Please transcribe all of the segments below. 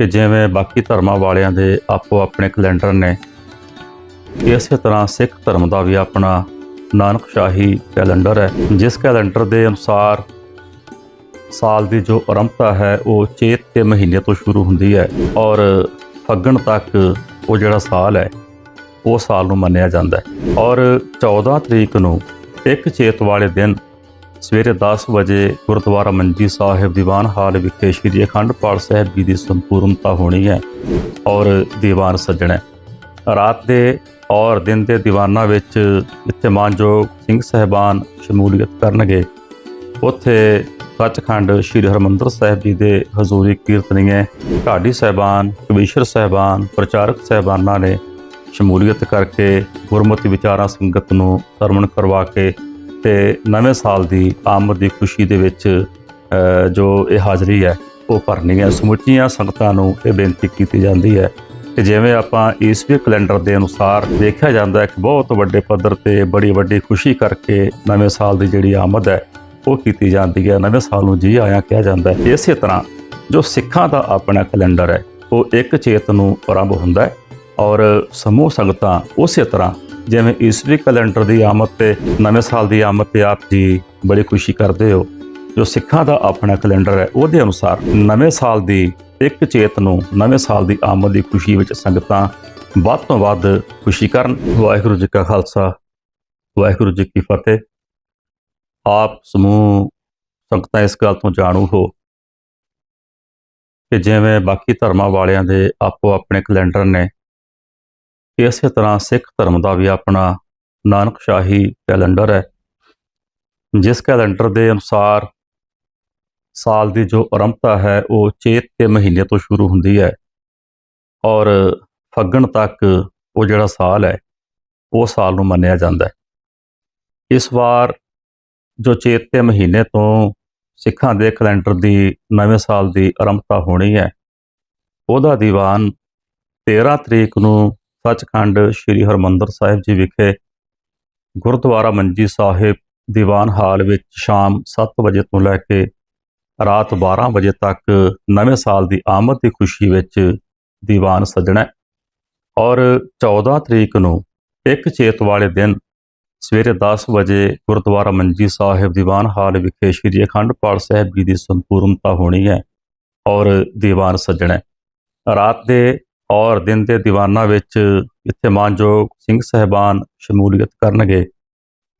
ਕਿ ਜਿਵੇਂ ਬਾਕੀ ਧਰਮਾਂ ਵਾਲਿਆਂ ਦੇ ਆਪੋ ਆਪਣੇ ਕੈਲੰਡਰ ਨੇ ਇਸੇ ਤਰ੍ਹਾਂ ਸਿੱਖ ਧਰਮ ਦਾ ਵੀ ਆਪਣਾ ਨਾਨਕ ਸ਼ਾਹੀ ਕੈਲੰਡਰ ਹੈ, ਜਿਸ ਕੈਲੰਡਰ ਦੇ ਅਨੁਸਾਰ ਸਾਲ ਦੀ ਜੋ ਆਰੰਭਤਾ ਹੈ, ਉਹ ਚੇਤ ਦੇ ਮਹੀਨੇ ਤੋਂ ਸ਼ੁਰੂ ਹੁੰਦੀ ਹੈ ਔਰ ਫੱਗਣ ਤੱਕ ਉਹ ਜਿਹੜਾ ਸਾਲ ਹੈ, ਉਹ ਸਾਲ ਨੂੰ ਮੰਨਿਆ ਜਾਂਦਾ ਹੈ। ਔਰ 14 ਤਰੀਕ ਨੂੰ ਇੱਕ ਚੇਤ ਵਾਲੇ ਦਿਨ ਸਵੇਰੇ 10 ਵਜੇ ਗੁਰਦੁਆਰਾ ਮੰਜੀ ਸਾਹਿਬ ਦੀਵਾਨ ਹਾਲ ਵਿਖੇ ਸ੍ਰੀ ਅਖੰਡ ਪਾਠ ਸਾਹਿਬ ਜੀ ਦੀ ਸੰਪੂਰਨਤਾ ਹੋਣੀ ਹੈ ਔਰ ਦੀਵਾਨ ਸੱਜਣਾ ਰਾਤ ਦੇ ਔਰ ਦਿਨ ਦੇ ਦੀਵਾਨਾਂ ਵਿੱਚ ਇੱਥੇ ਮਾਨਯੋਗ ਸਿੰਘ ਸਹਿਬਾਨ ਸ਼ਮੂਲੀਅਤ ਕਰਨਗੇ। ਉੱਥੇ ਸੱਚਖੰਡ ਸ੍ਰੀ ਹਰਮੰਦਰ ਸਾਹਿਬ ਜੀ ਦੇ ਹਜ਼ੂਰੀ ਕੀਰਤਨੀਏ ਢਾਡੀ ਸਹਿਬਾਨ, ਕਵੀਸ਼ਰ ਸਹਿਬਾਨ, ਪ੍ਰਚਾਰਕ ਸਹਿਬਾਨਾਂ ਨੇ ਸ਼ਮੂਲੀਅਤ ਕਰਕੇ ਗੁਰਮਤਿ ਵਿਚਾਰਾਂ ਸੰਗਤ ਨੂੰ ਸਰਵਣ ਕਰਵਾ ਕੇ ਤੇ ਨਵੇਂ ਸਾਲ ਦੀ ਆਮਦ ਦੀ ਖੁਸ਼ੀ ਦੇ ਵਿੱਚ ਜੋ ਇਹ ਹਾਜ਼ਰੀ ਹੈ, ਉਹ ਭਰਨੀ ਹੈ ਸਮੁੱਚੀਆਂ ਸੰਗਤਾਂ ਨੂੰ ਇਹ ਬੇਨਤੀ ਕੀਤੀ ਜਾਂਦੀ ਹੈ ਕਿ ਜਿਵੇਂ ਆਪਾਂ ਈਸਵੀ ਕੈਲੰਡਰ ਦੇ ਅਨੁਸਾਰ ਦੇਖਿਆ ਜਾਂਦਾ ਹੈ ਕਿ ਬਹੁਤ ਵੱਡੇ ਪੱਧਰ ਤੇ ਬੜੀ ਵੱਡੀ ਖੁਸ਼ੀ ਕਰਕੇ ਨਵੇਂ ਸਾਲ ਦੀ ਜਿਹੜੀ ਆਮਦ ਹੈ, ਉਹ ਕੀਤੀ ਜਾਂਦੀ ਹੈ। ਨਵੇਂ ਸਾਲ ਨੂੰ ਜੀ ਆਇਆਂ ਕਿਹਾ ਜਾਂਦਾ ਹੈ ਇਸੇ ਤਰ੍ਹਾਂ ਜੋ ਸਿੱਖਾਂ ਦਾ ਆਪਣਾ ਕੈਲੰਡਰ ਹੈ, ਉਹ ਇੱਕ ਚੇਤ ਨੂੰ ਆਰੰਭ ਹੁੰਦਾ ਹੈ ਔਰ ਸਮੂਹ ਸੰਗਤਾਂ ਉਸੇ ਤਰ੍ਹਾਂ ਜਿਵੇਂ ਈਸਵੀ ਕੈਲੰਡਰ ਦੀ ਆਮਦ ਤੇ ਨਵੇਂ ਸਾਲ ਦੀ ਆਮਦ ਤੇ ਆਪ ਜੀ ਬੜੀ ਖੁਸ਼ੀ ਕਰਦੇ ਹੋ। ਜੋ ਸਿੱਖਾਂ ਦਾ ਆਪਣਾ ਕੈਲੰਡਰ ਹੈ, ਉਹਦੇ ਅਨੁਸਾਰ ਨਵੇਂ ਸਾਲ ਦੀ ਇੱਕ ਚੇਤ ਨੂੰ ਨਵੇਂ ਸਾਲ ਦੀ ਆਮਦ ਦੀ ਖੁਸ਼ੀ ਵਿੱਚ ਸੰਗਤਾਂ ਵੱਧ ਤੋਂ ਵੱਧ ਖੁਸ਼ੀ ਕਰਨ। ਵਾਹਿਗੁਰੂ ਜੀ ਕਾ ਖਾਲਸਾ, ਵਾਹਿਗੁਰੂ ਜੀ ਕੀ ਫਤਿਹ। ਆਪ ਸਮੂਹ ਸੰਗਤਾਂ ਇਸ ਗੱਲ ਤੋਂ ਜਾਣੂ ਹੋ ਕਿ ਜਿਵੇਂ ਬਾਕੀ ਧਰਮਾਂ ਵਾਲਿਆਂ ਦੇ ਆਪੋ ਆਪਣੇ ਕੈਲੰਡਰ ਨੇ ਇਸੇ ਤਰ੍ਹਾਂ ਸਿੱਖ ਧਰਮ ਦਾ ਵੀ ਆਪਣਾ ਨਾਨਕ ਸ਼ਾਹੀ ਕੈਲੰਡਰ ਹੈ, ਜਿਸ ਕੈਲੰਡਰ ਦੇ ਅਨੁਸਾਰ ਸਾਲ ਦੀ ਜੋ ਆਰੰਭਤਾ ਹੈ, ਉਹ ਚੇਤ ਦੇ ਮਹੀਨੇ ਤੋਂ ਸ਼ੁਰੂ ਹੁੰਦੀ ਹੈ ਔਰ ਫੱਗਣ ਤੱਕ ਉਹ ਜਿਹੜਾ ਸਾਲ ਹੈ, ਉਹ ਸਾਲ ਨੂੰ ਮੰਨਿਆ ਜਾਂਦਾ ਹੈ। ਇਸ ਵਾਰ ਜੋ ਚੇਤ ਦੇ ਮਹੀਨੇ ਤੋਂ ਸਿੱਖਾਂ ਦੇ ਕੈਲੰਡਰ ਦੀ ਨਵੇਂ ਸਾਲ ਦੀ ਆਰੰਭਤਾ ਹੋਣੀ ਹੈ, ਉਹਦਾ ਦੀਵਾਨ 13 ਤਰੀਕ ਨੂੰ ਸੱਚਖੰਡ ਸ੍ਰੀ ਹਰਮੰਦਰ ਸਾਹਿਬ ਜੀ ਵਿਖੇ ਗੁਰਦੁਆਰਾ ਮੰਜੀ ਸਾਹਿਬ ਦੀਵਾਨ ਹਾਲ ਵਿੱਚ ਸ਼ਾਮ 7 ਵਜੇ ਤੋਂ ਲੈ ਕੇ ਰਾਤ 12 ਵਜੇ ਤੱਕ ਨਵੇਂ ਸਾਲ ਦੀ ਆਮਦ ਦੀ ਖੁਸ਼ੀ ਵਿੱਚ ਦੀਵਾਨ ਸੱਜਣਾ ਔਰ 14 ਤਰੀਕ ਨੂੰ ਇੱਕ ਚੇਤ ਵਾਲੇ ਦਿਨ ਸਵੇਰੇ 10 ਵਜੇ ਗੁਰਦੁਆਰਾ ਮੰਜੀ ਸਾਹਿਬ ਦੀਵਾਨ ਹਾਲ ਵਿਖੇ ਸ੍ਰੀ ਅਖੰਡ ਪਾਠ ਸਾਹਿਬ ਜੀ ਦੀ ਸੰਪੂਰਨਤਾ ਹੋਣੀ ਹੈ ਔਰ ਦੀਵਾਨ ਸੱਜਣਾ ਰਾਤ ਦੇ ਔਰ ਦਿਨ ਦੇ ਦੀਵਾਨਾਂ ਵਿੱਚ ਇੱਥੇ ਮਾਨਯੋਗ ਸਿੰਘ ਸਹਿਬਾਨ ਸ਼ਮੂਲੀਅਤ ਕਰਨਗੇ।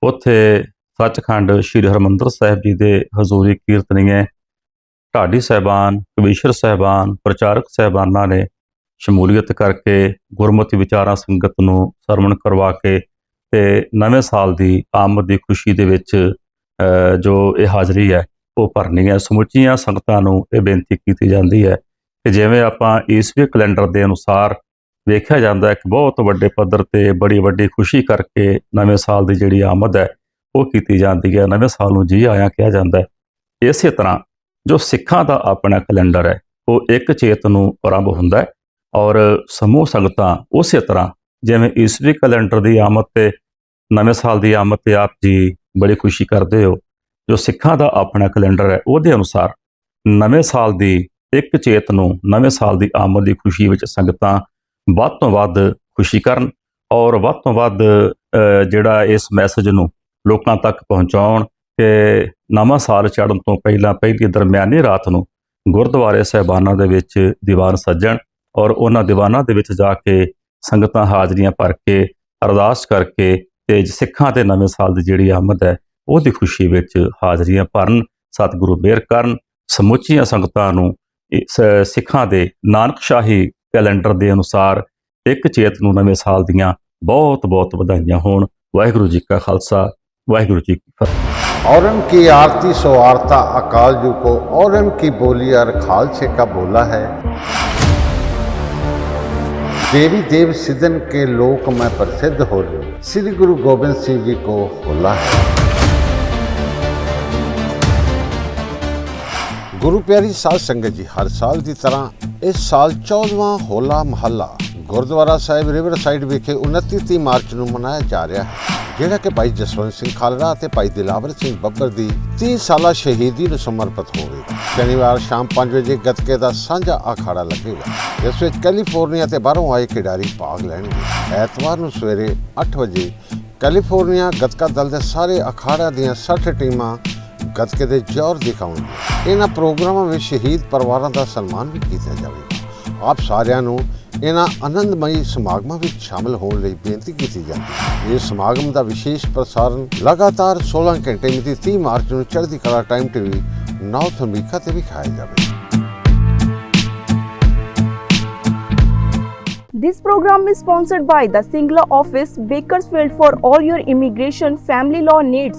ਉੱਥੇ ਸੱਚਖੰਡ ਸ੍ਰੀ ਹਰਮੰਦਰ ਸਾਹਿਬ ਜੀ ਦੇ ਹਜ਼ੂਰੀ ਕੀਰਤਨੀਏ ਢਾਡੀ ਸਹਿਬਾਨ, ਕਵੀਸ਼ਰ ਸਹਿਬਾਨ, ਪ੍ਰਚਾਰਕ ਸਹਿਬਾਨਾਂ ਨੇ ਸ਼ਮੂਲੀਅਤ ਕਰਕੇ ਗੁਰਮਤਿ ਵਿਚਾਰਾਂ ਸੰਗਤ ਨੂੰ ਸਰਵਣ ਕਰਵਾ ਕੇ ਤੇ ਨਵੇਂ ਸਾਲ ਦੀ ਆਮਦ ਦੀ ਖੁਸ਼ੀ ਦੇ ਵਿੱਚ ਜੋ ਇਹ ਹਾਜ਼ਰੀ ਹੈ, ਉਹ ਭਰਨੀ ਹੈ। ਸਮੁੱਚੀਆਂ ਸੰਗਤਾਂ ਨੂੰ ਇਹ ਬੇਨਤੀ ਕੀਤੀ ਜਾਂਦੀ ਹੈ ਕਿ ਜਿਵੇਂ ਆਪਾਂ ਈਸਵੀ ਕੈਲੰਡਰ ਦੇ ਅਨੁਸਾਰ ਵੇਖਿਆ ਜਾਂਦਾ ਇੱਕ ਬਹੁਤ ਵੱਡੇ ਪੱਧਰ ਤੇ ਬੜੀ ਵੱਡੀ ਖੁਸ਼ੀ ਕਰਕੇ ਨਵੇਂ ਸਾਲ ਦੀ ਜਿਹੜੀ ਆਮਦ ਹੈ, ਉਹ ਕੀਤੀ ਜਾਂਦੀ ਹੈ, ਨਵੇਂ ਸਾਲ ਨੂੰ ਜੀ ਆਇਆਂ ਕਿਹਾ ਜਾਂਦਾ ਹੈ। ਇਸੇ ਤਰ੍ਹਾਂ ਜੋ ਸਿੱਖਾਂ ਦਾ ਆਪਣਾ ਕੈਲੰਡਰ ਹੈ, ਉਹ ਇੱਕ ਚੇਤ ਨੂੰ ਆਰੰਭ ਹੁੰਦਾ ਹੈ ਔਰ ਸਮੂਹ ਸੰਗਤਾਂ ਉਸੇ ਤਰ੍ਹਾਂ ਜਿਵੇਂ ਈਸਵੀ ਕੈਲੰਡਰ ਦੀ ਆਮਦ ਤੇ ਨਵੇਂ ਸਾਲ ਦੀ ਆਮਦ ਤੇ ਆਪ ਜੀ ਬੜੀ ਖੁਸ਼ੀ ਕਰਦੇ ਹੋ, ਜੋ ਸਿੱਖਾਂ ਦਾ ਆਪਣਾ ਕੈਲੰਡਰ ਹੈ, ਉਹਦੇ ਅਨੁਸਾਰ ਨਵੇਂ ਸਾਲ ਦੀ ਇੱਕ ਚੇਤ ਨੂੰ ਨਵੇਂ ਸਾਲ ਦੀ ਆਮਦ ਦੀ ਖੁਸ਼ੀ ਵਿੱਚ ਸੰਗਤਾਂ ਵੱਧ ਤੋਂ ਵੱਧ ਖੁਸ਼ੀ ਕਰਨ ਔਰ ਵੱਧ ਤੋਂ ਵੱਧ ਜਿਹੜਾ ਇਸ ਮੈਸੇਜ ਨੂੰ ਲੋਕਾਂ ਤੱਕ ਪਹੁੰਚਾਉਣ ਕਿ ਨਵਾਂ ਸਾਲ ਚੜ੍ਹਨ ਤੋਂ ਪਹਿਲਾਂ ਪਹਿਲੀ ਦਰਮਿਆਨੀ ਰਾਤ ਨੂੰ ਗੁਰਦੁਆਰੇ ਸਹਿਬਾਨਾਂ ਦੇ ਵਿੱਚ ਦੀਵਾਨ ਸੱਜਣ ਔਰ ਉਹਨਾਂ ਦੀਵਾਨਾਂ ਦੇ ਵਿੱਚ ਜਾ ਕੇ ਸੰਗਤਾਂ ਹਾਜ਼ਰੀਆਂ ਭਰ ਕੇ ਅਰਦਾਸ ਕਰਕੇ ਤੇ ਸਿੱਖਾਂ 'ਤੇ ਨਵੇਂ ਸਾਲ ਦੀ ਜਿਹੜੀ ਆਮਦ ਹੈ, ਉਹਦੀ ਖੁਸ਼ੀ ਵਿੱਚ ਹਾਜ਼ਰੀਆਂ ਭਰਨ, ਸਤਿਗੁਰੂ ਮਿਹਰ ਕਰਨ, ਸਮੁੱਚੀਆਂ ਸੰਗਤਾਂ ਨੂੰ ਸਿੱਖਾਂ ਦੇ ਨਾਨਕਸ਼ਾਹੀ ਕੈਲੰਡਰ ਦੇ ਅਨੁਸਾਰ ਇੱਕ ਚੇਤ ਨੂੰ ਨਵੇਂ ਸਾਲ ਦੀਆਂ ਬਹੁਤ ਬਹੁਤ ਵਧਾਈਆਂ ਹੋਣ ਵਾਹਿਗੁਰੂ ਜੀ ਕਾ ਖਾਲਸਾ ਵਾਹਿਗੁਰੂ ਜੀ ਕੀ ਫਤਿਹ और की आरती सो आरता अकाल जू को और की बोली और खालसे का बोला है देवी देव सिदन के लोक में प्रसिद्ध हो श्री गुरु गोबिंद सिंह जी को होला है ਗੁਰੂ ਪਿਆਰੀ ਸਾਧ ਸੰਗਤ ਜੀ, ਹਰ ਸਾਲ ਦੀ ਤਰ੍ਹਾਂ ਇਸ ਸਾਲ 14ਵਾਂ ਹੋਲਾ ਮਹੱਲਾ ਗੁਰਦੁਆਰਾ ਸਾਹਿਬ ਰਿਵਰ ਸਾਈਡ ਵਿਖੇ 29 ਤੀਹ ਮਾਰਚ ਨੂੰ ਮਨਾਇਆ ਜਾ ਰਿਹਾ ਹੈ, ਜਿਹੜਾ ਕਿ ਭਾਈ ਜਸਵੰਤ ਸਿੰਘ ਖਾਲੜਾ ਅਤੇ ਭਾਈ ਦਿਲਾਵਰ ਸਿੰਘ ਬੱਬਰ ਦੀ 30 ਸਾਲਾ ਸ਼ਹੀਦੀ ਨੂੰ ਸਮਰਪਿਤ ਹੋਵੇਗਾ। ਸ਼ਨੀਵਾਰ ਸ਼ਾਮ 5 ਵਜੇ ਗੱਤਕੇ ਦਾ ਸਾਂਝਾ ਅਖਾੜਾ ਲੱਗੇਗਾ ਇਸ ਵਿੱਚ ਕੈਲੀਫੋਰਨੀਆ ਤੇ ਬਾਹਰੋਂ ਆਏ ਖਿਡਾਰੀ ਭਾਗ ਲੈਣਗੇ। ਐਤਵਾਰ ਨੂੰ ਸਵੇਰੇ 8 ਵਜੇ ਕੈਲੀਫੋਰਨੀਆ ਗੱਤਕਾ ਦਲ ਦੇ ਸਾਰੇ ਅਖਾੜਿਆਂ ਦੀਆਂ 60 ਟੀਮਾਂ ਗੱਤਕੇ ਦੇ ਜ਼ੋਰ ਦਿਖਾਉਣਗੀਆਂ ਇਹਨਾਂ ਪ੍ਰੋਗਰਾਮਾਂ ਵਿੱਚ ਸ਼ਹੀਦ ਪਰਿਵਾਰਾਂ ਦਾ ਸਨਮਾਨ ਵੀ ਕੀਤਾ ਜਾਵੇਗਾ। ਆਪ ਸਾਰਿਆਂ ਨੂੰ ਇਹਨਾਂ ਆਨੰਦਮਈ ਸਮਾਗਮਾਂ ਵਿੱਚ ਸ਼ਾਮਲ ਹੋਣ ਲਈ ਬੇਨਤੀ ਕੀਤੀ ਜਾਂਦੀ ਹੈ। ਇਹ ਸਮਾਗਮ ਦਾ ਵਿਸ਼ੇਸ਼ ਪ੍ਰਸਾਰਣ ਲਗਾਤਾਰ 16 ਘੰਟੇ ਮਿਤੀ 30 ਮਾਰਚ ਨੂੰ ਚੜ੍ਹਦੀ ਕਲਾ ਟਾਈਮ ਟੀਵੀ ਨਾਰਥ ਅਮਰੀਕਾ ਤੇ ਵਿਖਾਇਆ ਜਾਵੇਗਾ। This program is sponsored by the Singla office, Bakersfield for all your immigration family law needs.